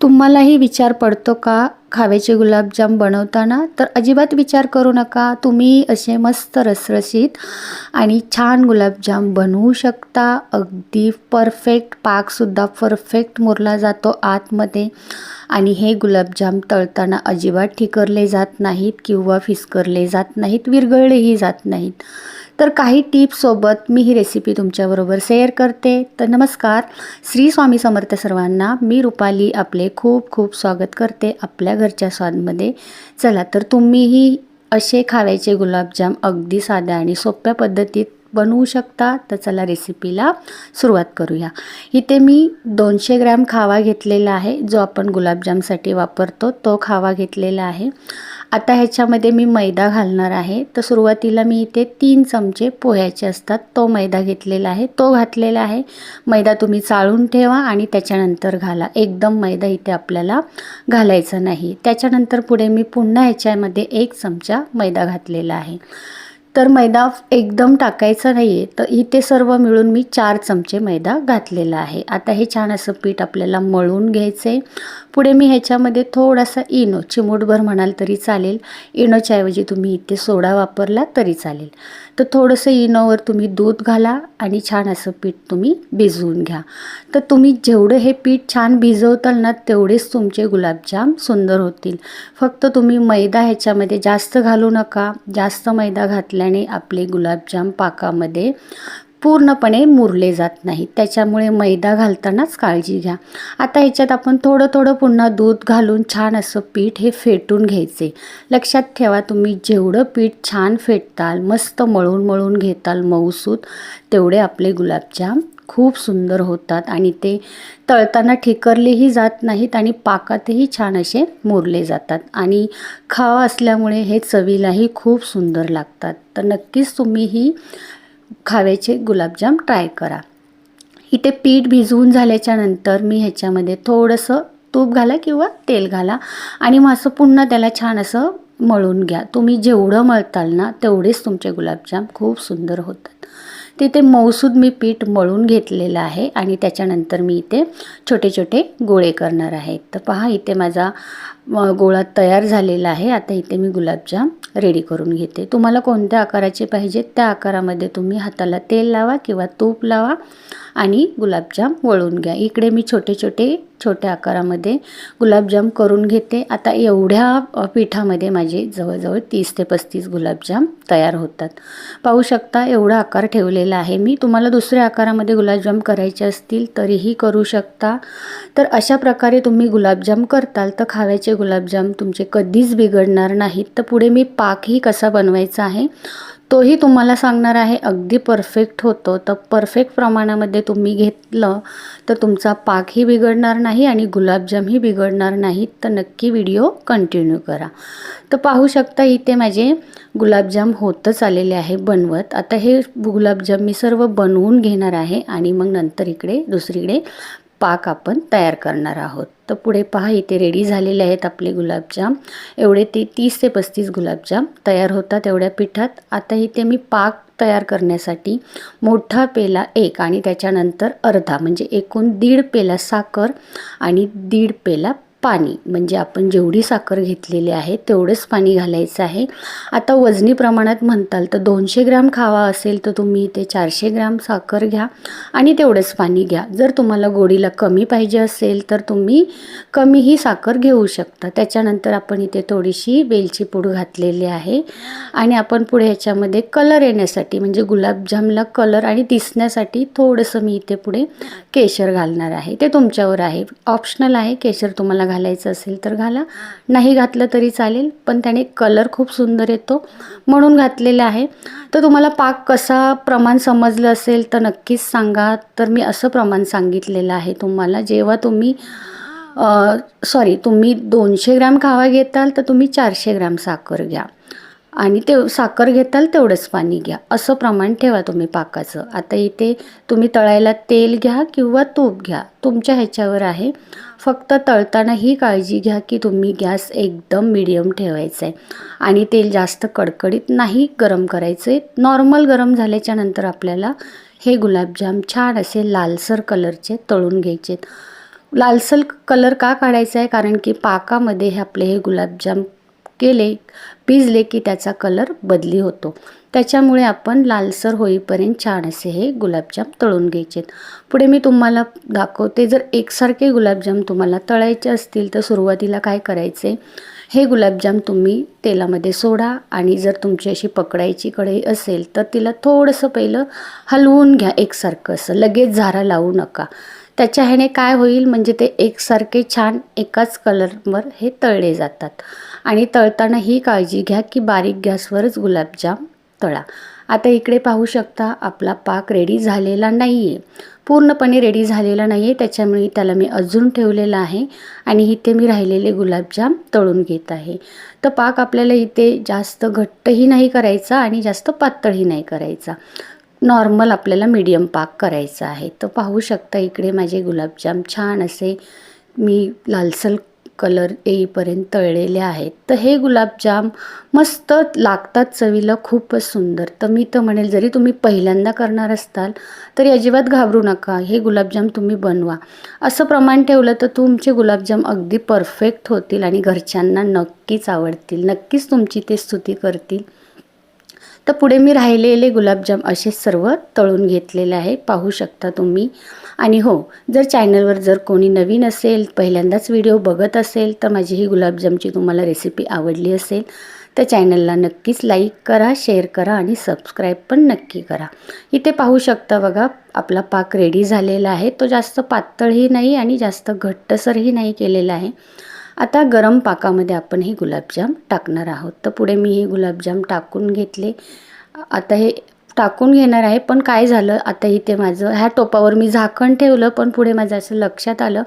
तुम्हालाही विचार पडतो का खाव्याचे गुलाबजाम बनवताना? तर अजिबात विचार करू नका. तुम्ही असे मस्त रसरशीत आणि छान गुलाबजाम बनवू शकता. अगदी परफेक्ट पाकसुद्धा परफेक्ट मुरला जातो आतमध्ये. आणि हे गुलाबजाम तळताना अजिबात ठिकरले जात नाहीत किंवा फिसकरले जात नाहीत विरघळलेही जात नाहीत. तर काही टिप्ससोबत मी ही रेसिपी तुमच्याबरोबर शेअर करते. तर नमस्कार. श्री स्वामी समर्थ सर्वांना मी रुपाली आपले खूप खूप स्वागत करते आपल्या घरच्या स्वादमध्ये. चला तर तुम्हीही असे खाव्याचे गुलाबजाम अगदी साध्या आणि सोप्या पद्धतीत बनवू शकता. तर चला रेसिपीला सुरुवात करूया. इथे मी दोनशे ग्रॅम खावा घेतलेला आहे. जो आपण गुलाबजामसाठी वापरतो तो खावा घेतलेला आहे. आता ह्याच्यामध्ये मी मैदा घालणार आहे. तर सुरुवातीला मी इथे तीन चमचे पोह्याचे असतात. तो मैदा घेतलेला आहे. तो घातलेला आहे. मैदा तुम्ही चाळून ठेवा आणि त्याच्यानंतर घाला. एकदम मैदा इथे आपल्याला घालायचा नाही. त्याच्यानंतर पुढे मी पुन्हा ह्याच्यामध्ये एक चमचा मैदा घातलेला आहे. तर मैदा एकदम टाकायचा नाही आहे तर इथे सर्व मिळून मी चार चमचे मैदा घातलेला आहे. आता हे छान असं पीठ आपल्याला मळून घ्यायचं आहे पुढे मी ह्याच्यामध्ये थोडासा इनो चिमूटभर म्हणाल तरी चालेल. इनोच्या ऐवजी तुम्ही इथे सोडा वापरला तरी चालेल. तर थोडंसं इनोवर तुम्ही दूध घाला आणि छान असं पीठ तुम्ही भिजवून घ्या. तर तुम्ही जेवढं हे पीठ छान भिजवताल ना तेवढेच तुमचे गुलाबजाम सुंदर होतील. फक्त तुम्ही मैदा ह्याच्यामध्ये जास्त घालू नका. जास्त मैदा घातल्याने आपले गुलाबजाम पाकामध्ये पूर्णपणे मुरले जात नाहीत. त्याच्यामुळे मैदा घालतानाच काळजी घ्या. आता ह्याच्यात आपण थोडं थोडं पुन्हा दूध घालून छान असं पीठ हे फेटून घ्यायचे. लक्षात ठेवा तुम्ही जेवढं पीठ छान फेटताल मस्त मळून मळून घेताल मऊसूत तेवढे आपले गुलाबजाम खूप सुंदर होतात आणि ते तळताना ठिकरलेही जात नाहीत आणि पाकातही छान असे मुरले जातात. आणि खावा असल्यामुळे हे चवीलाही खूप सुंदर लागतात. तर नक्कीच तुम्ही ही खाव्याचे गुलाबजाम ट्राय करा. इथे पीठ भिजवून झाल्याच्यानंतर मी ह्याच्यामध्ये थोडंसं तूप घाला किंवा तेल घाला आणि मग असं पुन्हा त्याला छान असं मळून घ्या. तुम्ही जेवढं मळताल ना तेवढेच तुमचे गुलाबजाम खूप सुंदर होतात. तिथे मौसूद मी पीठ मळून घेतलेलं आहे आणि त्याच्यानंतर मी इथे छोटे छोटे गोळे करणार आहे. तर पहा इथे माझा गोळा तयार झालेला आहे. आता इथे मी गुलाबजाम रेडी करून घेते. तुम्हाला कोणत्या आकाराचे पाहिजेत? त्या आकारामध्ये तुम्ही हाताला तेल लावा किंवा तूप लावा. आणि गुलाबजाम वळून घ्या. इकडे मी छोटे छोटे छोट्या आकारामध्ये गुलाबजाम करून घेते. आता एवढ्या पिठामध्ये माझे जवळजवळ तीस ते पस्तीस गुलाबजाम तयार होतात. पाहू शकता एवढा आकार ठेवलेला आहे मी. तुम्हाला दुसऱ्या आकारामध्ये गुलाबजाम करायचे असतील तरीही करू शकता. तर अशा प्रकारे तुम्ही गुलाबजाम करताल तर खाव्याचे गुलाबजाम तुमचे कधीच बिघडणार नाहीत. तर पुढे मी पाकही कसा बनवायचा आहे तोही तुम्हाला सांगणार आहे अगदी परफेक्ट होतो. तर परफेक्ट प्रमाणामध्ये तुम्ही घेतलं तर तुमचा पाकही बिघडणार नाही आणि गुलाबजामही बिघडणार नाही. तर नक्की व्हिडिओ कंटिन्यू करा. तर पाहू शकता इथे माझे गुलाबजाम होतच आलेले आहे बनवत. आता हे गुलाबजाम मी सर्व बनवून घेणार आहे आणि मग नंतर इकडे दुसरीकडे पाक आपण तयार करणार आहोत. तर पुढे पहा इथे रेडी झालेले आहेत आपले गुलाबजाम. एवढे ते तीस ते पस्तीस गुलाबजाम तयार होतात एवढ्या पिठात. आता इथे मी पाक तयार करण्यासाठी मोठा पेला एक आणि त्याच्यानंतर अर्धा म्हणजे एकूण दीड पेला साखर आणि दीड पेला पाणी. म्हणजे आपण जेवढी साखर घेतलेली आहे तेवढंच पाणी घालायचं आहे. आता वजनी प्रमाणात म्हणताल तर दोनशे ग्रॅम खावा असेल तर तुम्ही इथे चारशे ग्रॅम साखर घ्या आणि तेवढंच पाणी घ्या. जर तुम्हाला गोडीला कमी पाहिजे असेल तर तुम्ही कमीही साखर घेऊ शकता. त्याच्यानंतर आपण इथे थोडीशी वेलची पूड घातलेली आहे आणि आपण पुढे ह्याच्यामध्ये कलर येण्यासाठी म्हणजे गुलाबजामला कलर आणि दिसण्यासाठी थोडंसं मी इथे पुढे केशर घालणार आहे. ते तुमच्यावर आहे. ऑप्शनल आहे. केशर तुम्हाला घालायचं असेल तर घाला. नाही घातलं तरी चालेल पण त्याने कलर खूप सुंदर येतो. म्हणून घातलेला आहे. तर तुम्हाला पाक कसा प्रमाण समजलं असेल तर नक्कीच सांगा. तर मी असं प्रमाण सांगितलेलं आहे तुम्हाला. जेव्हा तुम्ही सॉरी तुम्ही दोनशे ग्रॅम खावा घेताल तर तुम्ही चारशे ग्रॅम साखर घ्या. आणि ते साखर घेताल तेवढंच पाणी घ्या. असं प्रमाण ठेवा तुम्ही पाकाचं. आता इथे तुम्ही तळायला तेल घ्या किंवा तूप घ्या. तुमच्या ह्याच्यावर आहे. फक्त तळताना ही काळजी घ्या की तुम्ही गॅस एकदम मिडियम ठेवायचा आहे आणि तेल जास्त कडकडीत नाही गरम करायचं आहे नॉर्मल गरम झाल्याच्यानंतर आपल्याला हे गुलाबजाम छान असे लालसर कलरचे तळून घ्यायचे लालसर कलर का काढायचा आहे कारण की पाकामध्ये हे आपले हे गुलाबजाम केले भिजले की त्याचा कलर बदली होतो. त्याच्यामुळे आपण लालसर होईपर्यंत छान असे हे गुलाबजाम तळून घ्यायचे. पुढे मी तुम्हाला दाखवते जर एकसारखे गुलाबजाम तुम्हाला तळायचे असतील तर सुरुवातीला काय करायचे? हे गुलाबजाम तुम्ही तेलामध्ये सोडा आणि जर तुमची अशी पकडायची कढई असेल तर तिला थोडंसं पहिलं हलवून घ्या एकसारखं असं लगेच झारा लावू नका. त्याच्या ह्याने काय होईल? म्हणजे ते एकसारखे छान एकाच कलरवर हे तळले जातात. आणि तळताना ही काळजी घ्या की बारीक गॅसवरच गुलाबजाम तळा. आता इकडे पाहू शकता आपला पाक रेडी झालेला नाही आहे पूर्णपणे रेडी झालेला नाही आहे त्याच्यामुळे त्याला मी अजून ठेवलेला आहे आणि इथे मी राहिलेले गुलाबजाम तळून घेत आहे. तर पाक आपल्याला इथे जास्त घट्टही नाही करायचा आणि जास्त पातळही नाही करायचा. नॉर्मल आपल्याला मीडियम पाक करायचा आहे. तर पाहू शकता इकडे माझे गुलाबजाम छान असे मी लालसल कलर येईपर्यंत तळलेले आहेत. तर हे गुलाबजाम मस्त लागतात चवीला खूपच सुंदर. तर मी तर म्हणेल जरी तुम्ही पहिल्यांदा करणार असताल तरी अजिबात घाबरू नका. हे गुलाबजाम तुम्ही बनवा. असं प्रमाण ठेवलं तर तुमचे गुलाबजाम अगदी परफेक्ट होतील आणि घरच्यांना नक्कीच आवडतील. नक्कीच तुमची ते स्तुती करतील. तर पुढे मी राहिलेले गुलाबजाम असे सर्व तळून घेतलेले आहे. पाहू शकता तुम्ही. आणि हो जर चॅनलवर जर कोणी नवीन असेल पहिल्यांदाच व्हिडिओ बघत असेल तर माझी ही गुलाबजामची तुम्हाला रेसिपी आवडली असेल तर चॅनलला नक्कीच लाईक करा शेअर करा आणि सबस्क्राईब पण नक्की करा. इथे पाहू शकता बघा आपला पाक रेडी झालेला आहे. तो जास्त पातळही नाही आणि जास्त घट्टसरही नाही केलेला आहे. आता गरम पाकामध्ये आपण हे गुलाबजाम टाकणार आहोत. तर पुढे मी हे गुलाबजाम टाकून घेतले. आता हे टाकून घेणार आहे पण काय झालं? आता इथे माझं ह्या टोपावर मी झाकण ठेवलं पण पुढे माझं असं लक्षात आलं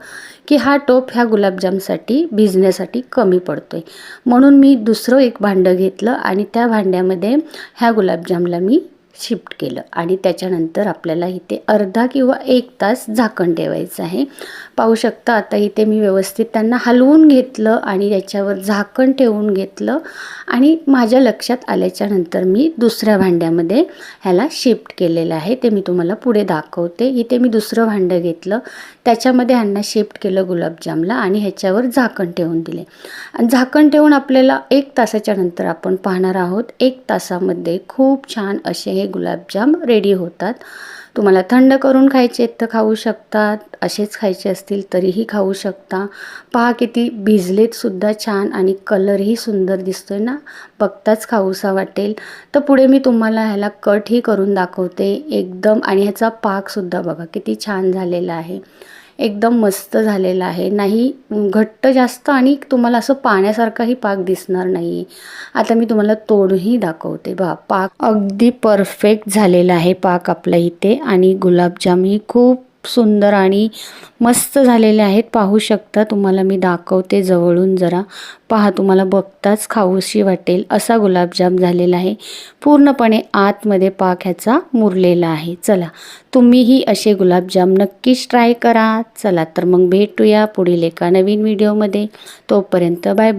की हा टोप ह्या गुलाबजामसाठी भिजण्यासाठी कमी पडतो आहे म्हणून मी दुसरं एक भांडं घेतलं आणि त्या भांड्यामध्ये ह्या गुलाबजामला मी शिफ्ट केलं. आणि त्याच्यानंतर आपल्याला इथे अर्धा किंवा एक तास झाकण ठेवायचं आहे. पाहू शकता आता इथे मी व्यवस्थित त्यांना हलवून घेतलं आणि याच्यावर झाकण ठेवून घेतलं. आणि माझ्या लक्षात आल्याच्यानंतर मी दुसऱ्या भांड्यामध्ये ह्याला शिफ्ट केलेलं आहे. ते मी तुम्हाला पुढे दाखवते. इथे मी दुसरं भांडं घेतलं. त्याच्यामध्ये ह्यांना शिफ्ट केलं गुलाबजामला आणि ह्याच्यावर झाकण ठेवून दिले. आणि झाकण ठेवून आपल्याला एक तासाच्या नंतर आपण पाहणार आहोत एक तासामध्ये खूप छान असे हे गुलाबजाम रेडी होतात. तुम्हाला थंड करून खायचे आहेत तर खाऊ शकतात असेच खायचे असतील तरीही खाऊ शकता. पहा किती भिजलेत सुद्धा छान आणि कलरही सुंदर दिसतोय ना? बघताच खाऊसा वाटेल. तर पुढे मी तुम्हाला ह्याला कटही करून दाखवते. एकदम आणि ह्याचा पाकसुद्धा बघा किती छान झालेला आहे. एकदम मस्त झालेला आहे. नाही घट्ट जास्त आणि तुम्हाला असं पाण्यासारखाही पाक दिसणार नाही. आता मी तुम्हाला तोडूनही दाखवते. बा पाक अगदी परफेक्ट झालेला आहे पाक आपल्या इथे आणि गुलाबजामही खूप सुंदर आणि मस्त झालेले आहेत. पाहू शकता तुम्हाला मी दाखवते जवळून जरा. पहा तुम्हाला बघताच खाऊशी वाटेल. असा गुलाबजाम झालेला आहे. पूर्णपणे आतमध्ये पाक ह्याचा मुरलेला आहे. चला तुम्हीही असे गुलाबजाम नक्कीच ट्राय करा. चला तर मग भेटूया पुढील एका नवीन व्हिडिओमध्ये तोपर्यंत बाय बाय